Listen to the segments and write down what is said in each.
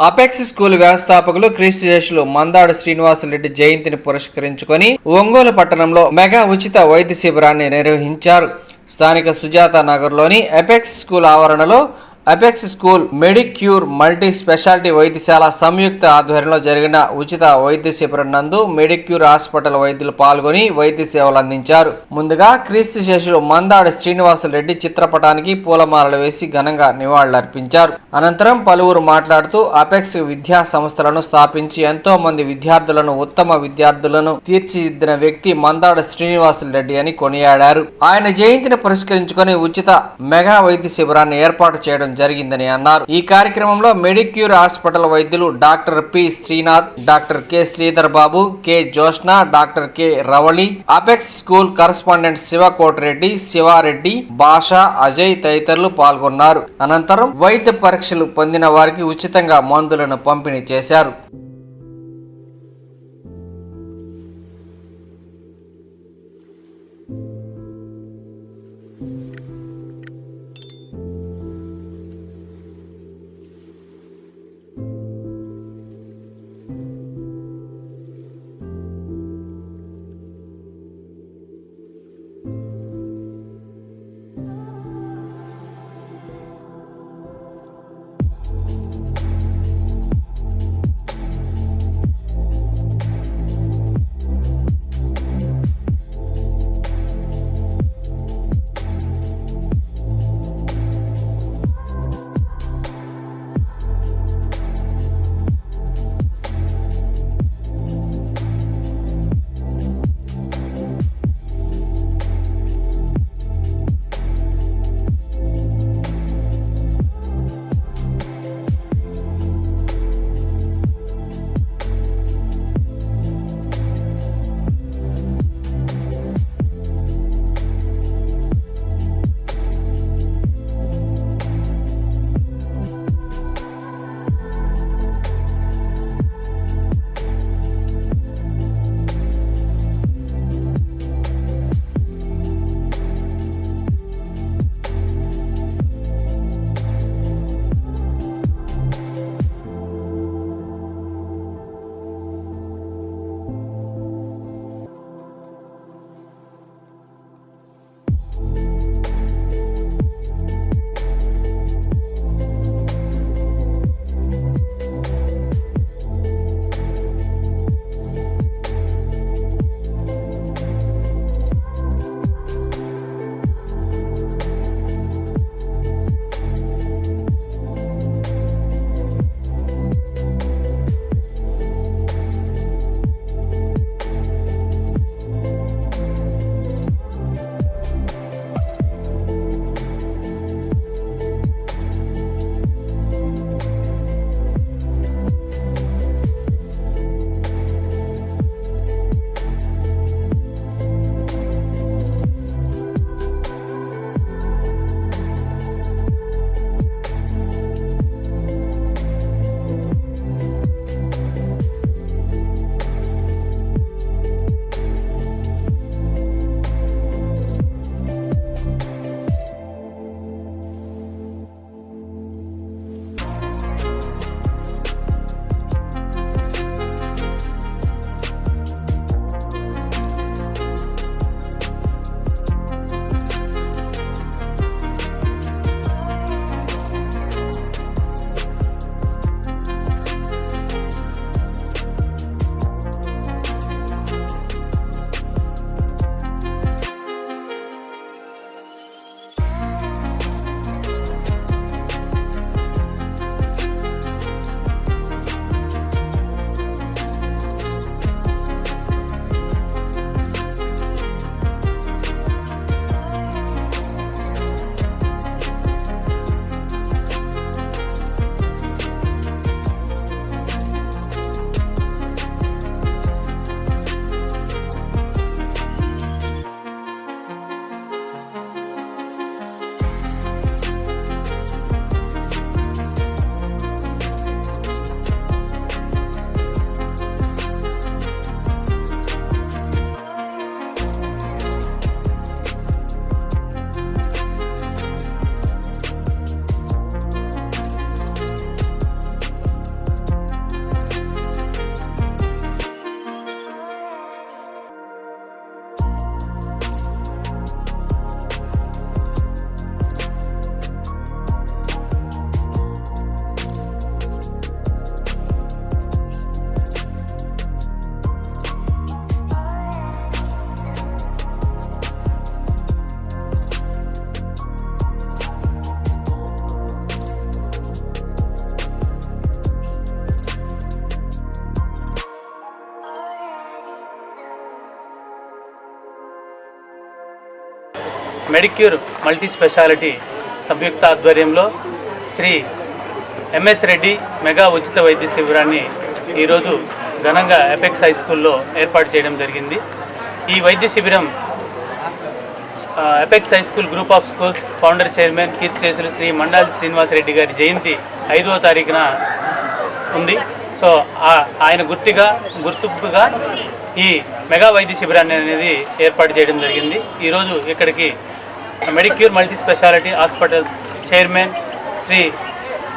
Apex school వ్యవస్థాపకులు క్రీస్తు శేషులు మందాడు శ్రీనివాసరెడ్డి జయంతిని పురస్కరించుకొని ఒంగోలు పట్టణంలో మెగా ఉచిత వైద్య శిబిరాన్ని నిర్వహించారు. స్థానిక సుజాత నగర్లోని అపెక్స్ స్కూల్ ఆవరణలో Apex school Medicure multi speciality వైద్యశాల సంయుక్త ఆధ్వర్యంలో జరిగిన ఉచిత వైద్య శిబిరం నందు మెడిక్యూర్ హాస్పిటల్ వైద్యులు పాల్గొని వైద్య సేవలు అందించారు. ముందుగా క్రీస్తు శేషులు మందాడ శ్రీనివాసరెడ్డి చిత్రపటానికి పూలమాలలు వేసి ఘనంగా నివాళులర్పించారు. అనంతరం పలువురు మాట్లాడుతూ అపెక్స్ విద్యా సంస్థలను స్థాపించి ఎంతో మంది విద్యార్థులను ఉత్తమ విద్యార్థులను తీర్చిదిద్దిన వ్యక్తి మందాడ శ్రీనివాసరెడ్డి అని కొనియాడారు. ఆయన జయంతిని పురస్కరించుకొని ఉచిత మెగా వైద్య శిబిరాన్ని ఏర్పాటు చేయడం జరిగిందని అన్నారు. ఈ కార్యక్రమంలో మెడిక్యూర్ హాస్పిటల్ వైద్యులు doctor P Srinath doctor K Sridhar Babu K Jyoshna doctor K Ravali Apex school correspondent Sivakotireddy Sivareddy Basha Ajay తదితరులు పాల్గొన్నారు. అనంతరం వైద్య పరీక్షలు పొందిన వారికి ఉచితంగా మందులను పంపిణీ చేశారు. మెడిక్యూర్ మల్టీ స్పెషాలిటీ సంయుక్త ఆధ్వర్యంలో శ్రీ ఎంఎస్ రెడ్డి మెగా ఉచిత వైద్య శిబిరాన్ని ఈరోజు ఘనంగా ఎపెక్స్ హై స్కూల్లో ఏర్పాటు చేయడం జరిగింది. ఈ వైద్య శిబిరం Apex high school group of schools founder chairman Keerthi Seshulu Shri Mandali Srinivasareddy గారి జయంతి ఐదవ తారీఖున ఉంది. సో ఆ- ఆయన గుర్తుగా గుర్తుగా ఈ మెగా వైద్య శిబిరాన్ని అనేది ఏర్పాటు చేయడం జరిగింది. ఈరోజు ఇక్కడికి Medicure multi speciality hospitals chairman Shri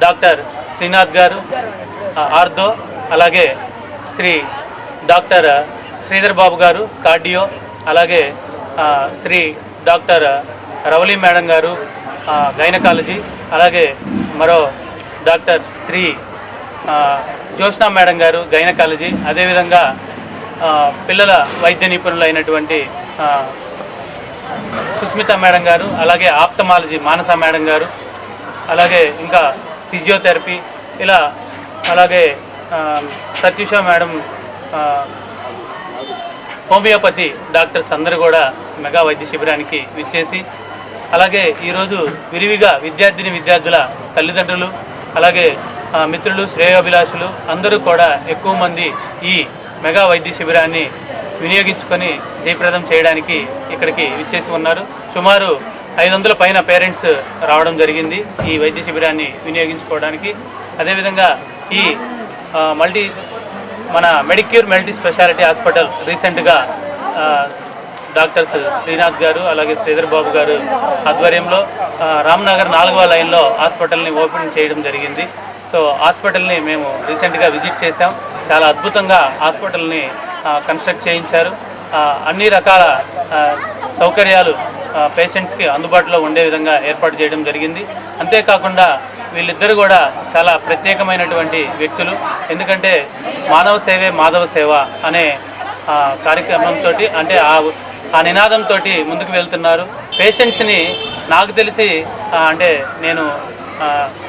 doctor Srinath గారు ఆర్దో ఆర్థో అలాగే శ్రీ డాక్టర్ శ్రీధర్ బాబు గారు కార్డియో అలాగే శ్రీ డాక్టర్ రవలి మేడం గారు గైనకాలజీ అలాగే మరో డాక్టర్ శ్రీ ఆ, జ్యోత్స్నా మేడం గారు గైనకాలజీ అదేవిధంగా పిల్లల వైద్య నిపుణులైనటువంటి అయినటువంటి సుస్మిత మేడం గారు అలాగే ఆప్తమాలజీ మానస మేడం గారు అలాగే ఇంకా ఫిజియోథెరపీ ఇలా అలాగే ప్రత్యూష మేడం హోమియోపతి డాక్టర్స్ అందరూ కూడా మెగా వైద్య శిబిరానికి విచ్చేసి అలాగే ఈరోజు విరివిగా విద్యార్థిని విద్యార్థుల తల్లిదండ్రులు అలాగే మిత్రులు శ్రేయోభిలాషులు అందరూ కూడా ఎక్కువ మంది ఈ మెగా వైద్య శిబిరాన్ని వినియోగించుకొని జయప్రదం చేయడానికి ఇక్కడికి విచ్చేసి ఉన్నారు. సుమారు ఐదు వందల పైన పేరెంట్స్ రావడం జరిగింది ఈ వైద్య శిబిరాన్ని వినియోగించుకోవడానికి. అదేవిధంగా ఈ మల్టీ మన మెడిక్యూర్ మల్టీ స్పెషాలిటీ హాస్పిటల్ రీసెంట్గా డాక్టర్స్ శ్రీనాథ్ గారు అలాగే శ్రీధర్ బాబు గారు ఆధ్వర్యంలో రామ్నగర్ నాలుగవ లైన్లో హాస్పిటల్ని ఓపెన్ చేయడం జరిగింది. సో హాస్పిటల్ని మేము రీసెంట్గా విజిట్ చేశాం. చాలా అద్భుతంగా హాస్పిటల్ని కన్స్ట్రక్ట్ చేయించారు. అన్ని రకాల సౌకర్యాలు పేషెంట్స్కి అందుబాటులో ఉండే విధంగా ఏర్పాటు చేయడం జరిగింది. అంతేకాకుండా వీళ్ళిద్దరు కూడా చాలా ప్రత్యేకమైనటువంటి వ్యక్తులు. ఎందుకంటే మానవ సేవే మాధవ సేవ అనే కార్యక్రమంతో అంటే ఆ ఆ నినాదంతో ముందుకు వెళ్తున్నారు. పేషెంట్స్ని నాకు తెలిసి అంటే నేను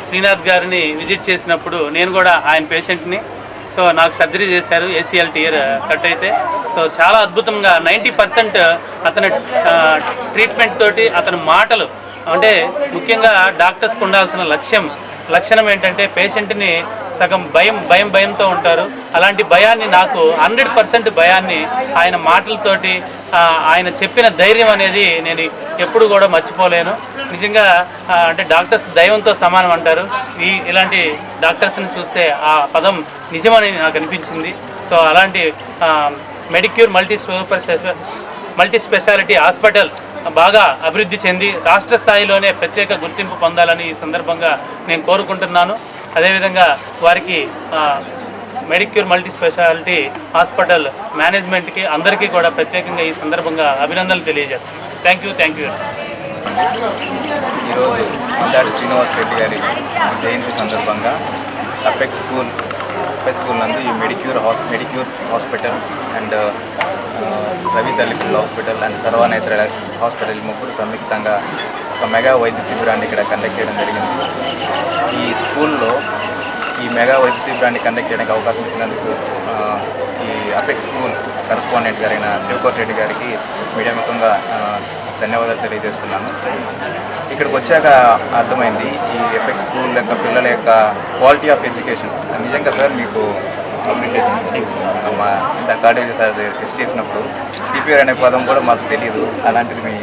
శ్రీనాథ్ గారిని విజిట్ చేసినప్పుడు నేను కూడా ఆయన పేషెంట్ని సో నాకు సర్జరీ చేశారు ఏసీఎల్ టీయర్ కట్ అయితే. సో చాలా అద్భుతంగా నైంటీ పర్సెంట్ అతని ట్రీట్మెంట్ తోటి అతని మాటలు అంటే ముఖ్యంగా డాక్టర్స్కి ఉండాల్సిన లక్ష్యం లక్షణం ఏంటంటే పేషెంట్ని సగం భయం భయం భయంతో ఉంటారు. అలాంటి భయాన్ని నాకు హండ్రెడ్ పర్సెంట్ భయాన్ని ఆయన మాటలతోటి ఆయన చెప్పిన ధైర్యం అనేది నేను ఎప్పుడు కూడా మర్చిపోలేను. నిజంగా అంటే డాక్టర్స్ దైవంతో సమానం అంటారు. ఈ ఇలాంటి డాక్టర్స్ని చూస్తే ఆ పదం నిజమని నాకు అనిపించింది. సో అలాంటి Medicure multi super multi speciality hospital బాగా అభివృద్ధి చెంది రాష్ట్ర స్థాయిలోనే ప్రత్యేక గుర్తింపు పొందాలని ఈ సందర్భంగా నేను కోరుకుంటున్నాను. అదేవిధంగా వారికి మెడిక్యూర్ మల్టీ స్పెషాలిటీ హాస్పిటల్ మేనేజ్మెంట్కి అందరికీ కూడా ప్రత్యేకంగా ఈ సందర్భంగా అభినందనలు తెలియజేస్తాను థ్యాంక్ యూ థ్యాంక్ యూ ఈరోజు మందాడి శ్రీనివాస్ రెడ్డి గారి జయంతి సందర్భంగా అపెక్స్ స్కూల్ అపెక్స్ స్కూల్ నందు ఈ మెడిక్యూర్ హాస్ మెడిక్యూర్ హాస్పిటల్ అండ్ ఆ, Ravi hospital and Sarvanetra hospital ముగ్గురు సంయుక్తంగా ఒక మెగా వైద్య శిబిరాన్ని ఇక్కడ కండక్ట్ చేయడం జరిగింది ఈ స్కూల్లో ఈ మెగా వైద్య శిబిరాన్ని కండక్ట్ చేయడానికి అవకాశం ఇచ్చినందుకు ఈ అపెక్స్ స్కూల్ కరస్పాండెంట్ గారైన శివకోట్ రెడ్డి గారికి మీడియా ముఖంగా ధన్యవాదాలు తెలియజేస్తున్నాను ఇక్కడికి వచ్చాక అర్థమైంది ఈ ఎఫెక్ట్ స్కూల్ యొక్క పిల్లల యొక్క క్వాలిటీ ఆఫ్ ఎడ్యుకేషన్ నిజంగా సార్ మీకు అప్రిషియేషన్ మా ఇంత కార్డియాలజీ సార్ టెస్ట్ చేసినప్పుడు సిపిఆర్ అనే పదం కూడా మాకు తెలియదు అలాంటిది మీ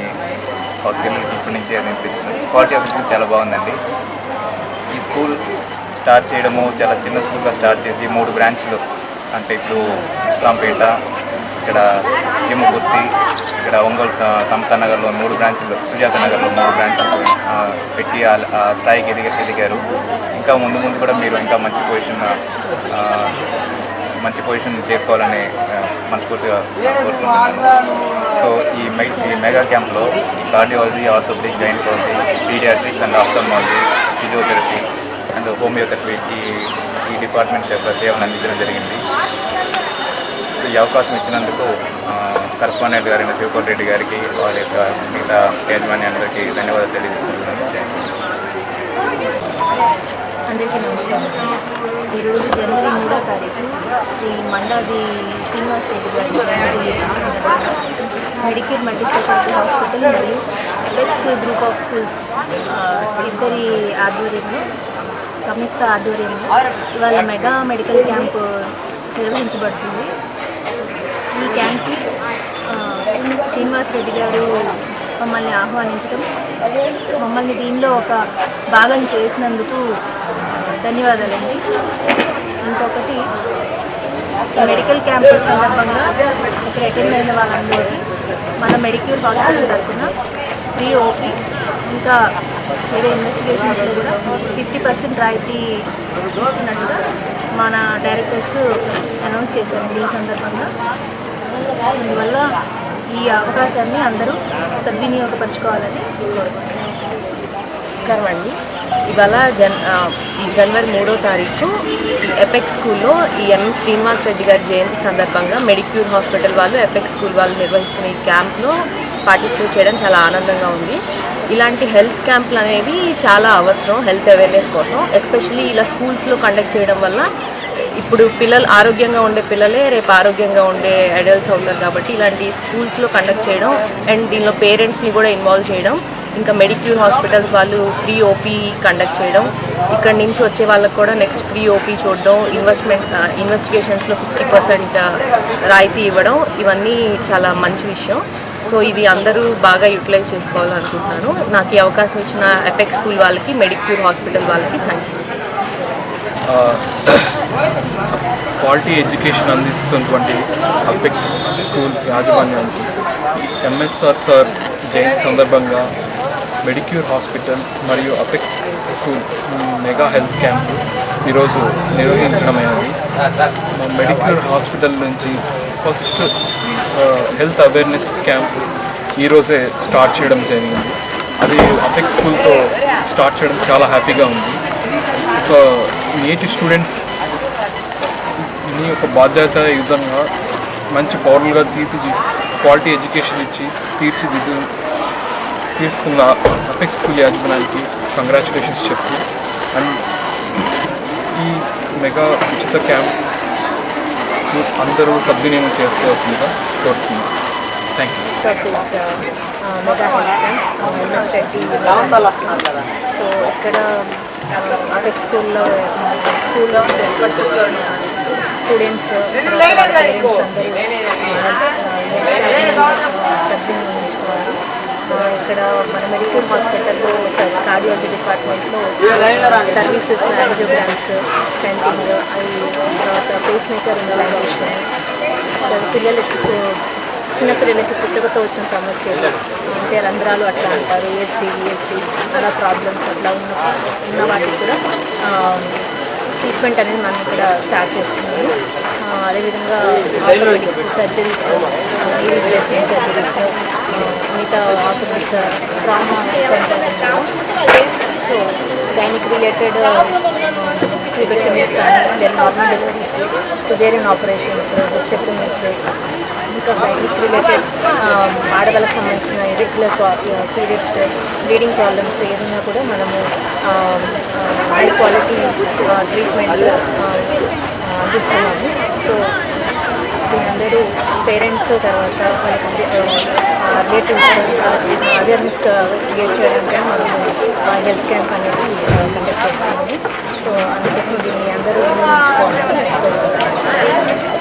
ఒక పిల్లలకి ఇప్పటి నుంచే నేను తెలుసు క్వాలిటీ ఆఫ్ ఎడ్యుకేషన్ చాలా బాగుందండి. ఈ స్కూల్ స్టార్ట్ చేయడము చాలా చిన్న స్కూల్గా స్టార్ట్ చేసి మూడు బ్రాంచ్లు అంటే ఇప్పుడు ఇస్లాంపేట ఇక్కడ చీమకుర్తి ఇక్కడ ఒంగోలు స- సమతా నగర్లో మూడు బ్రాంచ్లు సుజాత నగర్లో మూడు బ్రాంచ్లు పెట్టి ఆ స్థాయికి ఎదిగ ఎదిగారు. ఇంకా ముందు ముందు కూడా మీరు ఇంకా మంచి పొజిషన్ మంచి పొజిషన్ చేరుకోవాలని మనస్ఫూర్తిగా కోరుకుంటున్నాను. సో ఈ మె ఈ మెగా క్యాంప్లో cardiology orthopaedic gynaecology paediatrics and ophthalmology physiotherapy and homeotherapy ఈ ఈ డిపార్ట్మెంట్స్ యొక్క సేవలు అందించడం జరిగింది. ఈ అవకాశం ఇచ్చినందుకు కరస్పాండెంట్ గారైన శివకోటి రెడ్డి గారికి వారి యొక్క మిగతా యాజమాన్యానికి ధన్యవాదాలు తెలియజేస్తున్నాను. అందరికీ నమస్కారం. ఈరోజు జనవరి మూడో తారీఖు శ్రీ మండాది శ్రీనివాస్ రెడ్డి గారి మెడికేర్ మల్టీ స్పెషాలిటీ హాస్పిటల్ మరియు ఎలెక్స్ గ్రూప్ ఆఫ్ స్కూల్స్ ఇద్దరి ఆధ్వర్యంలో సంయుక్త ఆధ్వర్యంలో ఇవాళ మెగా మెడికల్ క్యాంప్ నిర్వహించబడుతుంది. ఈ క్యాంప్కి శ్రీనివాస్ రెడ్డి గారు మమ్మల్ని ఆహ్వానించడం మమ్మల్ని దీనిలో ఒక భాగం చేసినందుకు ధన్యవాదాలండి. ఇంకొకటి మెడికల్ క్యాంప్ సందర్భంగా ఇక్కడ అటెండ్ అయిన వాళ్ళందరికీ మన మెడిక్యూర్ హాస్పిటల్ తరఫున ఫ్రీ ఓపీ ఇంకా వేరే ఇన్వెస్టిగేషన్స్లో కూడా ఫిఫ్టీ పర్సెంట్ రాయితీ ఇస్తున్నట్టుగా మన డైరెక్టర్స్ అనౌన్స్ చేశారండి ఈ సందర్భంగా. అందువల్ల ఈ అవకాశాన్ని అందరూ సద్వినియోగపరచుకోవాలని కోరుకుంటున్నాను. నమస్కారం అండి ఇవాళ జన్ జనవరి మూడో తారీఖు ఎపెక్ స్కూల్లో ఈ ఎం శ్రీనివాస్ రెడ్డి గారి జయంతి సందర్భంగా మెడిక్యూర్ హాస్పిటల్ వాళ్ళు ఎపెక్ స్కూల్ వాళ్ళు నిర్వహిస్తున్న ఈ క్యాంప్లో పార్టిసిపేట్ చేయడం చాలా ఆనందంగా ఉంది. ఇలాంటి హెల్త్ క్యాంపులు అనేవి చాలా అవసరం హెల్త్ అవేర్నెస్ కోసం. ఎస్పెషలీ ఇలా స్కూల్స్లో కండక్ట్ చేయడం వల్ల ఇప్పుడు పిల్లలు ఆరోగ్యంగా ఉండే పిల్లలే రేపు ఆరోగ్యంగా ఉండే అడల్ట్స్ అవుతారు కాబట్టి ఇలాంటి స్కూల్స్లో కండక్ట్ చేయడం అండ్ దీనిలో పేరెంట్స్ని కూడా ఇన్వాల్వ్ చేయడం ఇంకా మెడిక్యూర్ హాస్పిటల్స్ వాళ్ళు ఫ్రీ ఓపీ కండక్ట్ చేయడం. ఇక్కడ నుంచి వచ్చే వాళ్ళకి కూడా నెక్స్ట్ ఫ్రీ ఓపీ చూడడం ఇన్వెస్ట్మెంట్ ఇన్వెస్టిగేషన్స్లో ఫిఫ్టీ పర్సెంట్ రాయితీ ఇవ్వడం ఇవన్నీ చాలా మంచి విషయం. సో ఇది అందరూ బాగా యూటిలైజ్ చేసుకోవాలనుకుంటున్నాను నాకు ఈ అవకాశం ఇచ్చిన ఎపెక్ స్కూల్ వాళ్ళకి మెడిక్యూర్ హాస్పిటల్ వాళ్ళకి థ్యాంక్ యూ క్వాలిటీ ఎడ్యుకేషన్ అందిస్తున్నటువంటి అపెక్స్ స్కూల్ యాజమాన్యానికి ఎంఎస్ఆర్ సార్ జయంతి సందర్భంగా మెడిక్యూర్ హాస్పిటల్ మరియు Apex school mega health camp ఈరోజు నిర్వహించడమైనది. మెడిక్యూర్ హాస్పిటల్ నుంచి ఫస్ట్ హెల్త్ అవేర్నెస్ క్యాంప్ ఈరోజే స్టార్ట్ చేయడం జరిగింది. అది అపెక్స్ స్కూల్తో స్టార్ట్ చేయడం చాలా హ్యాపీగా ఉంది. ఒక నేటి స్టూడెంట్స్ని ఒక యుద్ధంగా మంచి పౌరులుగా తీర్చి క్వాలిటీ ఎడ్యుకేషన్ ఇచ్చి తీర్చిదిద్దు తీరుస్తున్న అపెక్స్ స్కూల్ యాజమాన్యానికి కంగ్రాచులేషన్స్ చెప్తూ అండ్ ఈ మెగా ఉచిత క్యాంప్ అందరూ సద్వినియోగం చేసుకోవాల్సిందిగా కోరుతున్నాను. థ్యాంక్ యూ సో ఇక్కడ అపెక్స్ స్కూల్లో స్కూల్లో స్టూడెంట్స్ పేరెంట్స్ అందరూ సద్వినియోగించుకోవాలి ఇక్కడ మన మెడికల్ హాస్పిటల్లో కార్డియాలజీ డిపార్ట్మెంట్లో సర్వీసెస్ యాంజియోగ్రామ్స్ స్టెంటింగ్ అవి తర్వాత పేస్ మేకర్ ఇంప్లాంటేషన్ తర్వాత పిల్లలకి చిన్నపిల్లలకి పుట్టుకతో వచ్చిన సమస్యలు. అంటే రంధ్రాలు అట్లా అంటారు ఏఎస్డి విఎస్డి అలా ప్రాబ్లమ్స్ అట్లా ఉన్న ఉన్న వాటికి కూడా ట్రీట్మెంట్ అనేది మనం ఇక్కడ స్టార్ట్ చేస్తున్నాము. అదేవిధంగా ఆర్థోపెడిక్స్ సర్జరీస్ ఈ రీప్లేస్మెంట్ సర్జరీస్ మిగతా ఆర్థోపెడిక్స్ ట్రామా సెంటర్. సో దానికి రిలేటెడ్ ట్యూబెక్టమీస్ uh, కానీ then normal deliveries caesarean operations స్టెప్టమీస్ ఇంకా గైనిక్ రిలేటెడ్ um, ఆడవాళ్ళకి సంబంధించిన ఇరెగ్యులర్ పీరియడ్స్ బ్లీడింగ్ ప్రాబ్లమ్స్ ఏదైనా కూడా మనము హై క్వాలిటీ ట్రీట్మెంట్ అందిస్తున్నాము. సో అందరూ పేరెంట్స్ తర్వాత వాళ్ళకి రిలేటివ్స్ అవేర్నెస్ క్రియేట్ చేయడానికి మనం హెల్త్ క్యాంప్ అనేది కండక్ట్ చేస్తున్నాము సో అందుకోసం దీన్ని అందరూ వినియోగించుకోవాలని కోరుకుంటున్నాను